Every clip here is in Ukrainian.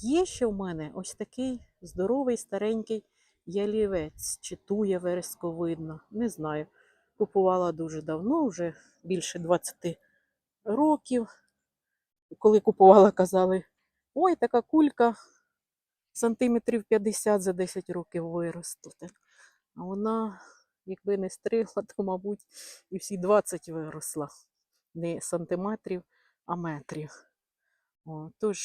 Є ще в мене ось такий здоровий старенький ялівець, чи туя вересковидна, не знаю. Купувала дуже давно, вже більше 20 років. Коли купувала, казали, ой, така кулька сантиметрів 50 за 10 років виросте. А вона, якби не стригла, то, мабуть, і всі 20 виросла. Не сантиметрів, а метрів. О, тож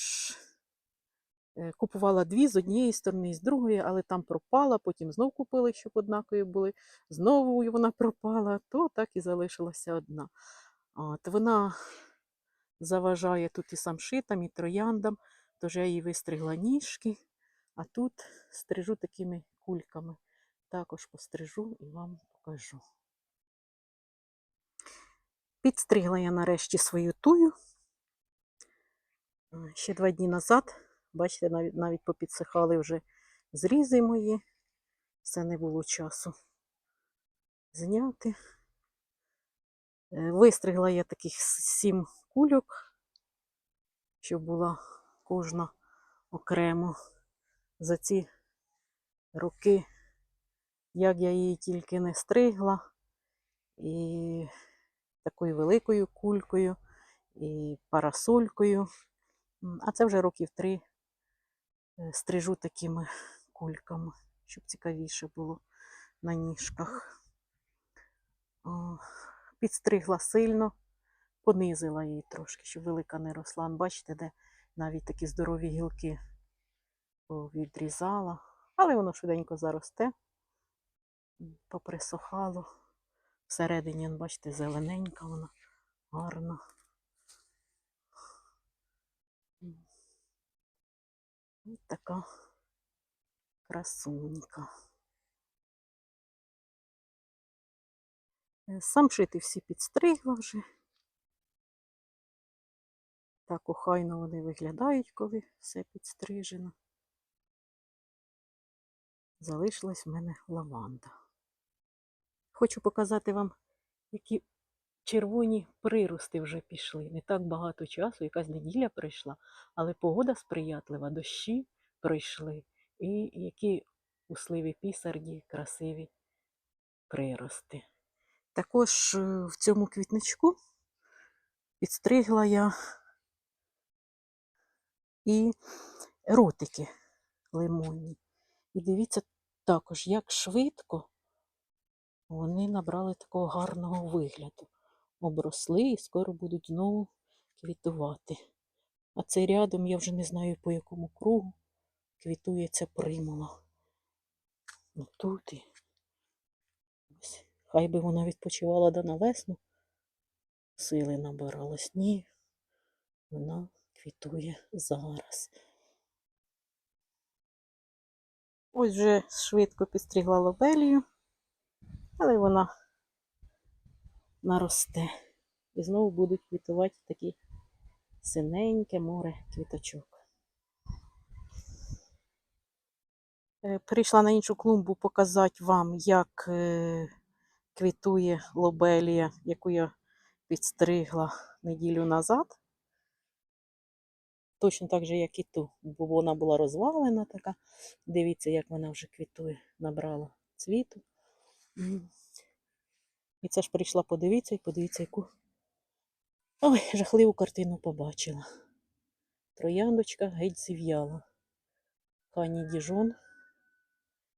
купувала дві з однієї сторони з другої, але там пропала, потім знов купили, щоб однакові були. Знову вона пропала, то так і залишилася одна. От, вона заважає тут і самшитам, і трояндам, тож я їй вистригла ніжки, а тут стрижу такими кульками. Також пострижу і вам покажу. Підстригла я нарешті свою тую. Е, Ще два дні назад, бачите, навіть, навіть попідсихали вже зрізи мої. Все не було часу зняти. Е, Вистригла я таких сім кульок, щоб була кожна окремо. За ці роки, як я її тільки не стригла, і такою великою кулькою, і парасолькою. А це вже років три стрижу такими кульками, щоб цікавіше було на ніжках. Підстригла сильно, понизила її трошки, щоб велика не росла. Бачите, де навіть такі здорові гілки відрізала. Але воно швиденько заросте, поприсохало. Всередині, бачите, зелененька вона, гарна. Ось така красунька. Е, Самшити всі підстригла вже. Так охайно вони виглядають, коли все підстрижено. Залишилась в мене лаванда. Хочу показати вам, які червоні прирости вже пішли. Не так багато часу, якась неділя пройшла, але погода сприятлива, дощі пройшли. І які у сливі пісарді красиві прирости. Також е, в цьому квітничку підстригла я і ротики лимонні. І дивіться також, як швидко вони набрали такого гарного вигляду. Обросли і скоро будуть знову квітувати. А цей рядом я вже не знаю по якому кругу квітує ця примула. Ну тут і ось. Хай би вона відпочивала до на весну, сили набиралась. Ні, вона квітує зараз. Ось вже швидко підстригла лобелію, але вона наросте. І знову будуть квітувати такі синеньке море квіточок. Е, Прийшла на іншу клумбу показати вам, як е, квітує лобелія, яку я підстригла неділю назад. Точно так же, як і ту, бо вона була розвалена така. Дивіться, як вона вже квітує, набрала цвіту. І це ж прийшла подивитися і подивіться, яку ой, жахливу картину побачила. Трояндочка геть зів'яла. Хані Діжон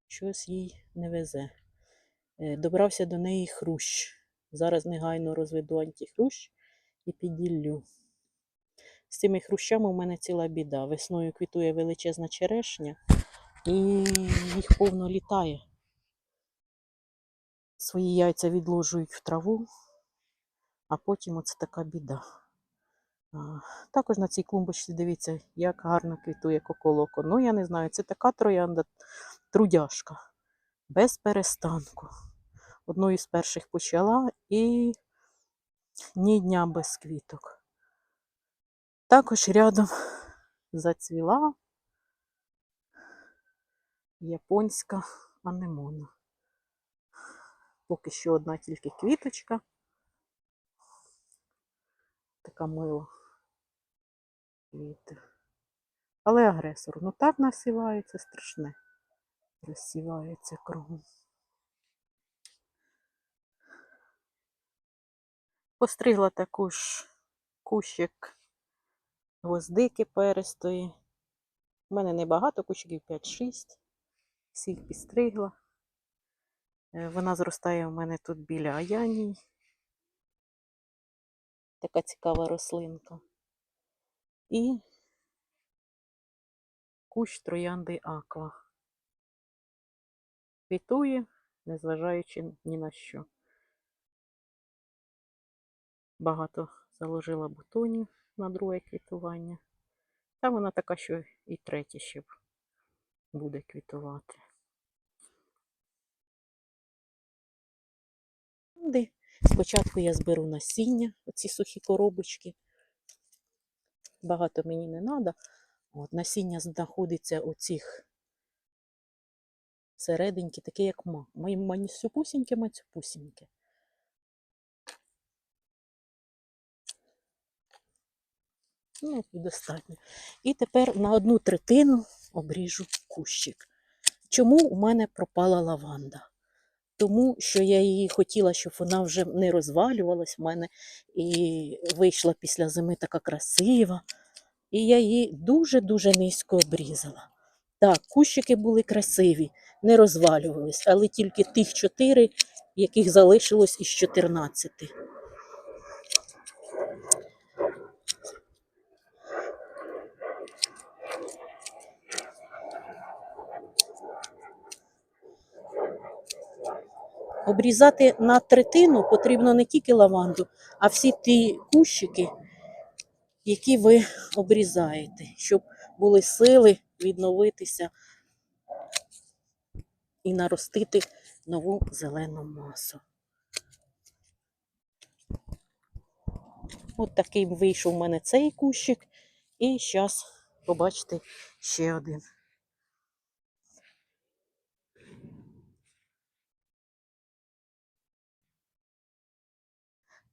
щось їй не везе. Е, Добрався до неї хрущ. Зараз негайно розведу антихрущ і піділлю. З цими хрущами у мене ціла біда. Весною квітує величезна черешня, і їх повно літає. Свої яйця відложують в траву, а потім оце така біда. Також на цій клумбочці дивіться, як гарно квітує коколоко. Ну, я не знаю, це така троянда трудяшка. Без перестанку. Одною з перших почала і ні дня без квіток. Також рядом зацвіла японська анемона. Поки що одна тільки квіточка. Така мила. Квіти. Але агресор, ну так насівається страшне. Розсівається кругом. Постригла також кущик гвоздики перестої. У мене небагато кущиків 5-6. Всіх підстригла. Е, Вона зростає у мене тут біля аяній. Така цікава рослинка. І кущ троянди аква. Квітує, незважаючи ні на що. Багато заложила бутонів на друге квітування. Та вона така, що і третє ще буде квітувати. Де спочатку я зберу насіння, оці сухі коробочки. Багато мені не треба. От, насіння знаходиться у цих серединки, таке як ма. Мої манісюпусіньке, мацюпусіньке. Ну, і достатньо. І тепер на одну третину обріжу кущик. Чому у мене пропала лаванда? Тому що я її хотіла, щоб вона вже не розвалювалась в мене і вийшла після зими така красива. І я її дуже-дуже низько обрізала. Так, кущики були красиві, не розвалювались, але тільки тих чотири, яких залишилось із 14. Обрізати на третину потрібно не тільки лаванду, а всі ті кущики, які ви обрізаєте, щоб були сили відновитися і наростити нову зелену масу. От такий вийшов у мене цей кущик. І зараз побачите ще один.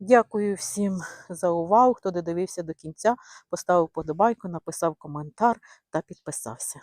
Дякую всім за увагу, хто додивився до кінця, поставив подобайку, написав коментар та підписався.